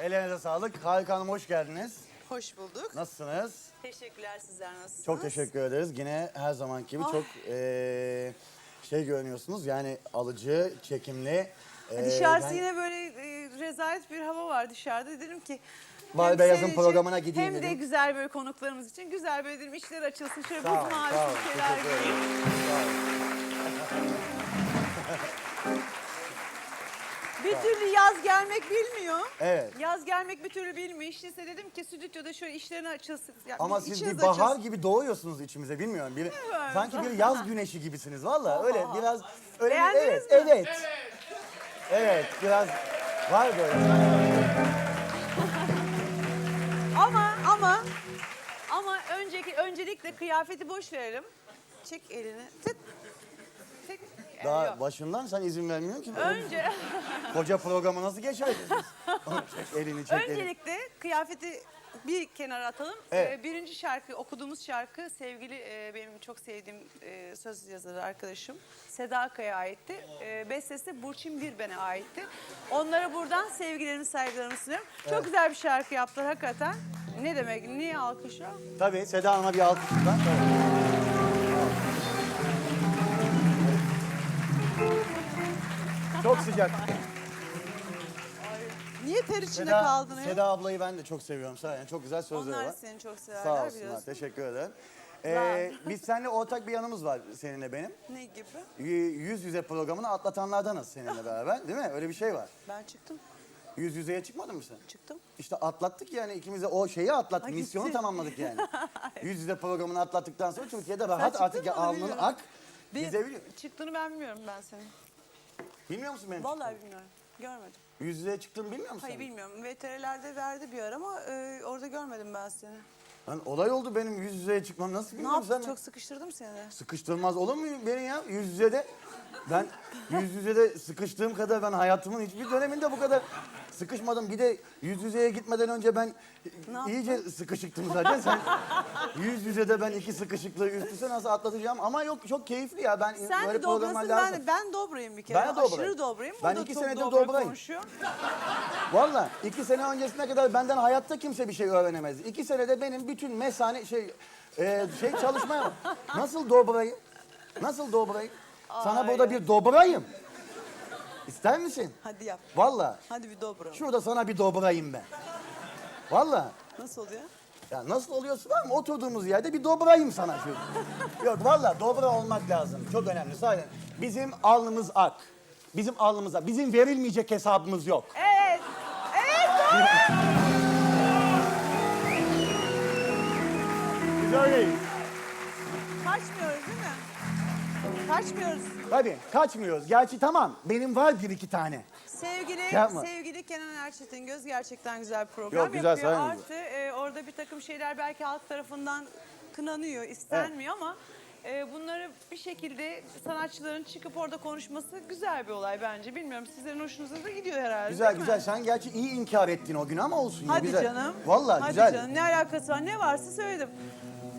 Ellerinize sağlık. Harika Hanım hoş geldiniz. Hoş bulduk. Nasılsınız? Teşekkürler sizler nasılsınız? Çok teşekkür ederiz. Yine her zamanki gibi Ah. çok eee, şey görünüyorsunuz. Yani alıcı, çekimli. eee, Dışarısı ben- yine böyle e, rezalet bir hava var dışarıda. Dedim ki Bari hem senin için, programına gideyim Hem de dedim. güzel böyle konuklarımız için güzel böyle dedim işler açılsın. Şöyle Sağ buz olun, mavisi sağ olun. bir şeyler Teşekkür ederim. Yaz gelmek bilmiyor. Evet. Yaz gelmek bir türlü bilmiyor. İşte size dedim ki stüdyoda şöyle işlerini açılsın. Yani Ama siz bir bahar gibi doğuyorsunuz içimize bilmiyorum. Bir, sanki bir yaz güneşi gibisiniz valla. Öyle biraz öyle bir- Beğendiniz evet, mi? evet. Evet, biraz var böyle. Ama ama ama önceki öncelikle kıyafeti boş verelim. Çek elini. Tık. Ee, Daha yok. başından sen izin vermiyorsun ki. Önce Koca programı nasıl geçerdiniz? çek elini, çek elini. öncelikle kıyafeti bir kenara atalım. Evet. Ee, birinci şarkı okuduğumuz şarkı sevgili e, benim çok sevdiğim e, söz yazarı arkadaşım Seda Akay'a aitti. E, bestesi de Burçin Birben'e aitti. Onlara buradan sevgilerimi saygılarımı sunuyorum. Çok güzel bir şarkı yaptılar hakikaten. Ne demek? Niye alkış o? Tabii Seda Hanım'a bir alkış lütfen. Tabii. Çok sıcak. Niye ter içinde Seda, kaldın ya? Seda ablayı ben de çok seviyorum. Sağ çok güzel sözleri Onlar var. seni çok severler Sağ olsunlar. biliyorsun. Teşekkür ederim. Ee, biz seninle ortak bir yanımız var seninle benim. Ne gibi? Y- Yüz yüze programını atlatanlardanız seninle beraber değil mi? Öyle bir şey var. Ben çıktım. Yüz yüzeye çıkmadın mı sen? Çıktım. İşte atlattık yani ikimiz de o şeyi atlattık. Ha, misyonu tamamladık yani. Yüz yüze programını atlattıktan sonra Türkiye'de rahat çıktın artık mı? alnın Bilmiyorum. ak. Bir- Bize biliyor. Çıktığını ben bilmiyorum ben senin. Bilmiyor musun benim? Vallahi bilmiyorum. Görmedim. Yüz yüzeye çıktığını bilmiyor musun? Hayır bilmiyorum. VTR'lerde verdi bir ara ama e, orada görmedim ben seni. Lan olay oldu benim yüz yüzeye çıkmam. Nasıl Ne bilmiyorum yaptın? sen? Çok sıkıştırdım seni. Sıkıştırmaz olur mu beni ya? Yüz yüzede ben yüz yüzede sıkıştığım kadar ben hayatımın hiçbir döneminde bu kadar sıkışmadım. Bir de yüz yüzeye gitmeden önce ben iyice sıkışıktım zaten. Sen yüz yüzede ben iki sıkışıklığı üst üste nasıl atlatacağım? Ama yok çok keyifli ya. Ben Sen böyle de dobrasın ben, ben dobrayım bir kere. Ben de dobrayım. Aşırı dobrayım. Ben da iki çok senedir dobra dobrayım. konuşuyor. Valla iki sene öncesine kadar benden hayatta kimse bir şey öğrenemez. İki senede benim bütün mesane şey e, şey çalışmaya. Nasıl dobrayım? Nasıl dobrayım? Sana burada bir dobrayım. İster misin? Hadi yap. Valla. Hadi bir dobra. Şurada sana bir dobrayım ben. Valla. Nasıl oluyor? Ya nasıl oluyorsun var mı? Oturduğumuz yerde bir dobrayım sana şu. Yok valla dobra olmak lazım. Çok önemli. Sadece bizim alnımız ak. Bizim alnımız ak. Bizim verilmeyecek hesabımız yok. Evet. Evet doğru. Biz öyleyiz. Kaçmıyoruz değil mi? Kaçmıyoruz. Tabii kaçmıyoruz. Gerçi tamam benim var bir iki tane. Sevgili Yapma. sevgili Kenan Erçetin Göz gerçekten güzel bir program Yok, güzel, yapıyor. sayın Artı e, orada bir takım şeyler belki halk tarafından kınanıyor, istenmiyor ama e, bunları bir şekilde sanatçıların çıkıp orada konuşması güzel bir olay bence. Bilmiyorum sizlerin hoşunuza da gidiyor herhalde. Güzel değil mi? güzel. Sen gerçi iyi inkar ettin o gün ama olsun. ya, Hadi güzel. canım. Vallahi Hadi güzel. canım ne alakası var ne varsa söyledim.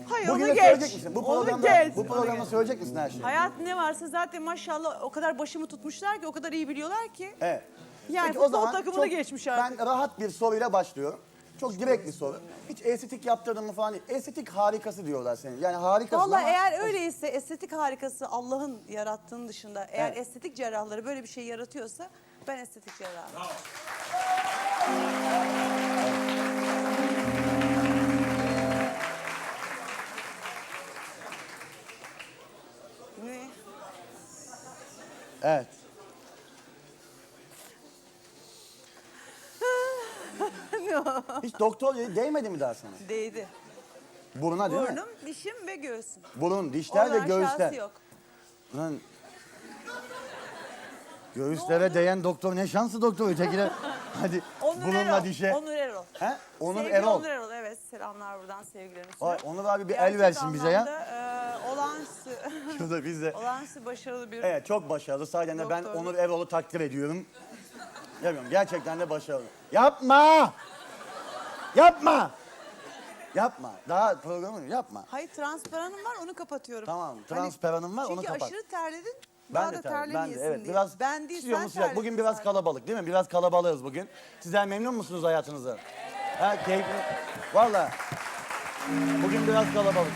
Hayır Bugün onu de geç. söyleyecek misin? Bu Onu programda, geç, bu programda söyleyecek misin her şeyi? Hayat ne varsa zaten maşallah o kadar başımı tutmuşlar ki o kadar iyi biliyorlar ki. Evet. Yani Peki, futbol takımını geçmiş artık. Ben rahat bir soruyla başlıyorum. Çok direkt bir soru. Hiç estetik yaptırdın mı falan değil. Estetik harikası diyorlar senin. Yani harikasın Vallahi ama... eğer öyleyse estetik harikası Allah'ın yarattığının dışında eğer Evet. estetik cerrahları böyle bir şey yaratıyorsa ben estetik cerrahım. Evet. Hiç doktor değmedi mi daha sana? Değdi. Buruna değil mi? Burnum, dişim ve göğsüm. Burun, dişler ve Oradan göğüsler. aşağısı yok. Lan. Göğüslere değen doktor ne şanslı doktor ötekiler. Hadi Onur burunla Erol. dişe. Onur Erol. He? Onur Sevgili Erol. Onur Erol evet selamlar buradan sevgilerimi Vay, sunuyorum. Onur abi bir el Gerçek versin bize ya. anlamda, olağanüstü, Şurada biz de. olağanüstü başarılı bir Evet çok başarılı. Sadece de ben Doktor. Onur Erol'u takdir ediyorum. Yapıyorum gerçekten de başarılı. Yapma! Yapma! Yapma. Daha programı yapma. Hayır transparanım var onu kapatıyorum. Tamam, transparanım var, onu Çünkü kapat. aşırı terledin Daha Ben da de terledim. Ben de terlemeyesin evet. diye. Biraz ben değil sıcak sen sıcak. Bugün terledin biraz zaten. kalabalık değil mi? Biraz kalabalığız bugün. Sizler memnun musunuz hayatınızda? Ha keyifli. Valla. Bugün biraz kalabalık.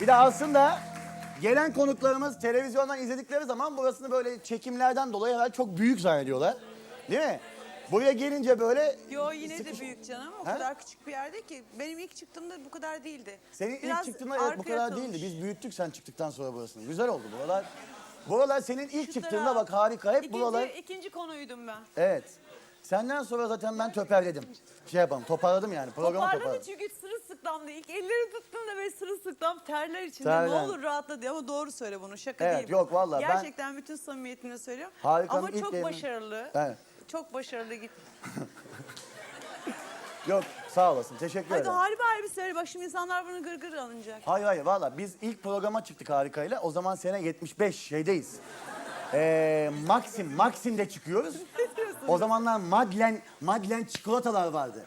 Bir de aslında gelen konuklarımız televizyondan izledikleri zaman burasını böyle çekimlerden dolayı herhalde çok büyük zannediyorlar. Değil mi? Buraya gelince böyle Yo yine de sıkış- büyük canım. O Ha? kadar küçük bir yerde ki. Benim ilk çıktığımda bu kadar değildi. Senin ilk çıktığında evet bu arkaya kadar atılmış. değildi. Biz büyüttük sen çıktıktan sonra burasını. Güzel oldu buralar. Buralar senin ilk çıktığında bak harika. Hep ikinci, buralar. ikinci konuydum ben. Evet. Senden sonra zaten ben töperledim. Şey yapalım toparladım yani. Programı Toparladı toparladım. çünkü sırılsıklamdı. İlk elleri tuttum da böyle sırılsıklam terler içinde. Terler. Ne olur rahatla diye ama doğru söyle bunu şaka Evet, değil. bu. yok vallahi ben- Gerçekten bütün samimiyetimle söylüyorum. Harika'nın ama ilk çok evini- başarılı. Evet. Çok başarılı git. Yok sağ olasın. Teşekkür Hadi ederim. harbi harbi söyle. Bak şimdi insanlar bunu gırgır alınacak. Hayır hayır valla biz ilk programa çıktık harikayla. O zaman sene 75 şeydeyiz. Ee, Maxim, Maxim'de çıkıyoruz. O zamanlar Madlen, Madlen çikolatalar vardı.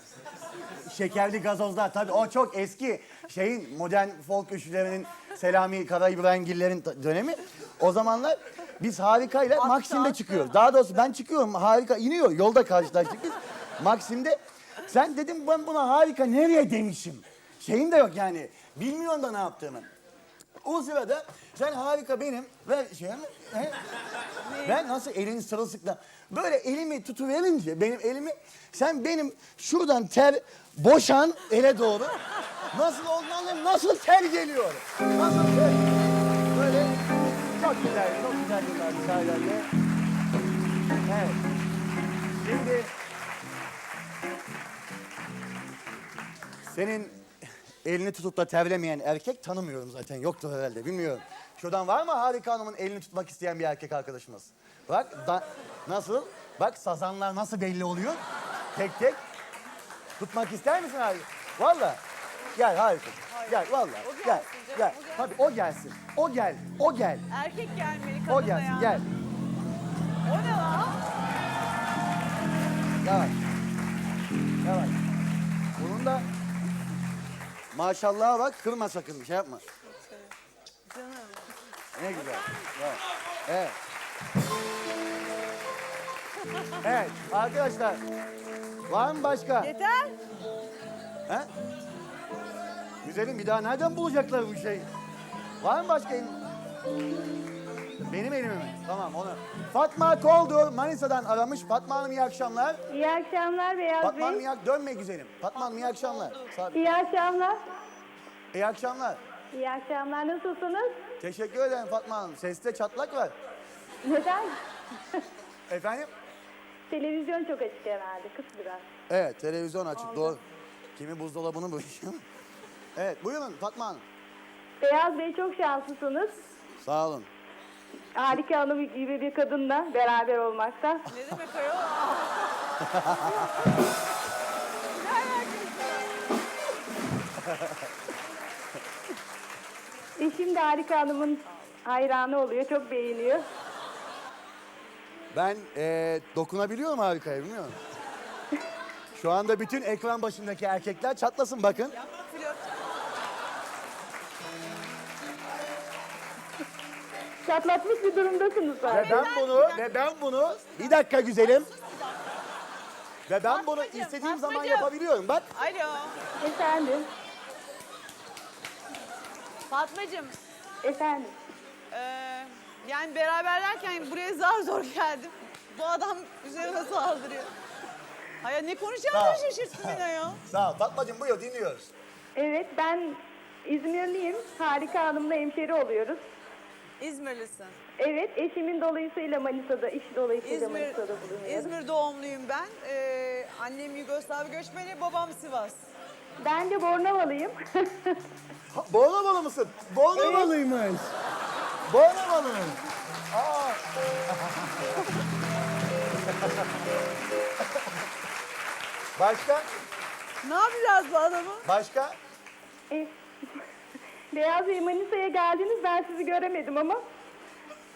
Şekerli gazozlar tabii o çok eski şeyin modern folk üçlülerinin Selami Kara İbrahimgillerin dönemi. O zamanlar biz harikayla Attı, Maxim'de çıkıyoruz. Daha doğrusu ben çıkıyorum harika iniyor yolda karşılaştık biz. Maxim'de sen dedim ben buna harika nereye demişim. Şeyin de yok yani bilmiyorum da ne yaptığımı. O sırada sen harika benim ve şey he? ben nasıl elini sırılsıklam böyle elimi tutuverince benim elimi sen benim şuradan ter boşan ele doğru nasıl olduğunu nasıl ter geliyor? Nasıl ter böyle çok güzel çok güzel yıllar sayende evet. Şimdi senin elini tutup da terlemeyen erkek tanımıyorum zaten. Yoktur herhalde bilmiyorum. Şuradan var mı Harika Hanım'ın elini tutmak isteyen bir erkek arkadaşımız? Bak da, nasıl? Bak sazanlar nasıl belli oluyor? Tek tek. Tutmak ister misin Harika? Valla. Gel Harika. Gel valla. O Gel. gelsin canım, Gel. o gelsin. Tabii o gelsin. O gel. O gel. Erkek gelmeli kadın O gelsin. Gel. O ne lan? Yavaş. Yavaş. Bunun da maşallah bak kırma sakın bir şey yapma. Canım. Ne güzel. Evet. Evet. Evet arkadaşlar. Var mı başka? Yeter. He? Güzelim bir daha nereden bulacaklar bu şeyi? Var mı başka? Benim elimi mi? Tamam onu. Fatma Koldur Manisa'dan aramış. Fatma Hanım iyi akşamlar. İyi akşamlar Beyaz Fatma Hanım Bey. iyi ak- dönme güzelim. Fatma Hanım iyi akşamlar. Sağ İyi akşamlar. İyi akşamlar. İyi akşamlar. Nasılsınız? Teşekkür ederim Fatma Hanım. Seste çatlak var. Neden? Efendim? Televizyon çok açık herhalde. Kıs biraz. Evet televizyon açık doğru. Kimi buzdolabını bu Evet buyurun Fatma Hanım. Beyaz Bey çok şanslısınız. Sağ olun. Harika Hanım gibi bir kadınla beraber olmakta. Ne demek ayol? Eşim de Harika Hanım'ın hayranı oluyor. Çok beğeniyor. Ben eee dokunabiliyorum harikaya bilmiyorum. Şu anda bütün ekran başındaki erkekler çatlasın bakın. Çatlatmış bir durumdasınız Ve zaten. ben bunu ve ben bunu bir dakika güzelim. Ve ben bunu Fatmacığım, istediğim zaman Fatmacığım. yapabiliyorum. Bak Alo. Efendim. Fatmacığım. Efendim. Ee, yani beraberlerken buraya zar zor geldim. Bu adam üzerime saldırıyor. Hayır ne konuşacağımı ol. şaşırttın beni ya. sağ ol Fatmacığım buyur dinliyoruz. Evet ben İzmirliyim. Harika Hanım'la hemşeri oluyoruz. İzmirlisin. Evet eşimin dolayısıyla Manisa'da, iş dolayısıyla İzmir, Manisa'da bulunuyorum. İzmir doğumluyum ben. Ee, annem Yugoslav göçmeni, babam Sivas. Ben de Bornavalıyım. Ha, Bornovalı mısın? Bornovalıymış. Bornovalı. Aa. Başka? Ne yapacağız bu adamı? Başka? E, Beyaz Bey Manisa'ya geldiniz ben sizi göremedim ama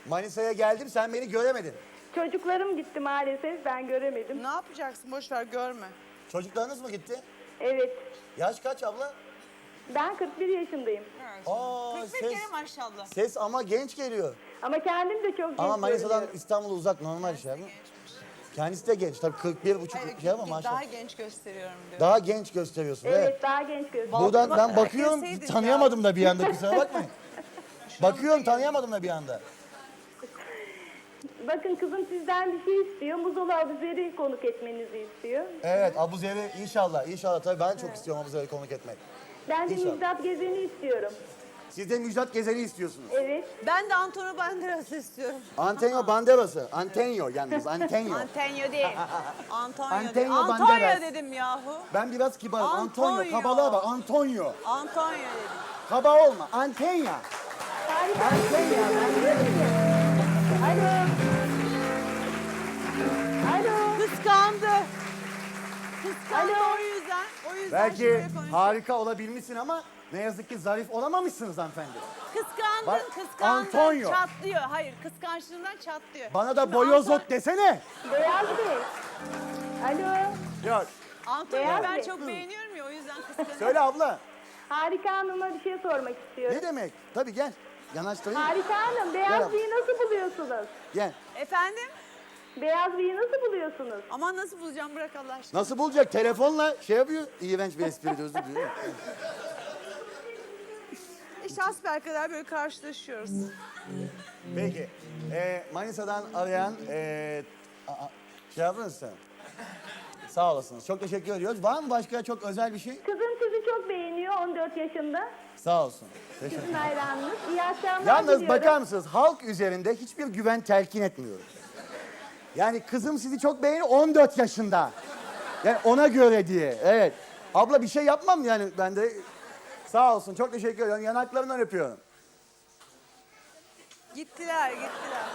Manisa'ya geldim sen beni göremedin. çocuklarım gitti maalesef ben göremedim. Ne yapacaksın? Boş ver görme. Çocuklarınız mı gitti? Evet Yaş kaç abla? Ben 41 yaşındayım. Aa, 41 ses, kere maşallah. ses ama genç geliyor. Ama kendim de çok genç Ama Manisa'dan görünüyorum. İstanbul'a uzak normal şey ama. Kendisi de genç. Tabii 41 buçuk Hayır, şey ama maşallah. Daha genç gösteriyorum diyor. Daha genç gösteriyorsun. Evet, Evet. daha genç görünüyorum. Buradan ben Bak- bakıyorum Deseydin tanıyamadım da bir anda kusura bakmayın. bakıyorum tanıyamadım da bir anda. Bakın kızım sizden bir şey istiyor. Muzola Abuzer'i konuk etmenizi istiyor. Evet Abuzer'i inşallah inşallah tabii ben çok istiyorum Abuzer'i konuk etmek. Ben de İnşallah. Müjdat Gezen'i istiyorum. Siz de Müjdat Gezen'i istiyorsunuz. Evet. Ben de Antonio Banderas istiyorum. Antonio Banderas'ı. Antonio yalnız Antonio. Antonio değil. Antonio, Antonio değil. Banderas. Antonio dedim yahu. Ben biraz kibarım. Antonio. Antonio. Kabalığa bak. Antonio. Antonio dedim. Kaba olma. Antonio. Antonio. Alo. Alo. Kıskandı. Kıskandı Alo. o yüzden. O yüzden Belki harika olabilirsin ama ne yazık ki zarif olamamışsınız hanımefendi. Kıskandın, Bak, kıskandın. Antonio. Çatlıyor. Hayır, kıskançlığından çatlıyor. Bana da Şimdi boyozot Anton- desene. Beyaz Bey. Alo. Yok. Antonio'yu Beyaz ben Bey. çok beğeniyorum ya o yüzden kıskanıyorum. Söyle abla. Harika Hanım'a bir şey sormak istiyorum. Ne demek? Tabii gel. Yanaştırayım. Harika Hanım, Beyaz. Bey'i nasıl buluyorsunuz? Gel. Efendim? Beyaz Bey'i nasıl buluyorsunuz? Aman nasıl bulacağım bırak Allah aşkına. Nasıl bulacak? Telefonla şey yapıyor. İğrenç bir espri de özür diliyorum. İşte hasbelkader böyle karşılaşıyoruz. Peki. Ee, Manisa'dan arayan ee, aa, şey yaptınız sen. Sağ olasınız. Çok teşekkür ediyoruz. Var mı başka çok özel bir şey? Kızım sizi çok beğeniyor 14 yaşında. Sağ olsun. Teşekkür Sizin hayranınız. İyi akşamlar Yalnız diliyorum. bakar mısınız? Halk üzerinde hiçbir güven telkin etmiyorum. Yani kızım sizi çok beğeniyor 14 yaşında. Yani ona göre diye. Evet. Abla bir şey yapmam yani ben de. Sağ olsun. Çok teşekkür ediyorum. Yanaklarından öpüyorum. Gittiler, gittiler.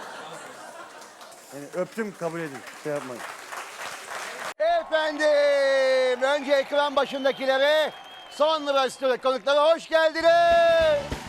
Yani öptüm kabul edin. Şey yapmayın. Efendim, önce ekran başındakilere, sonra stüdyo konuklara hoş geldiniz.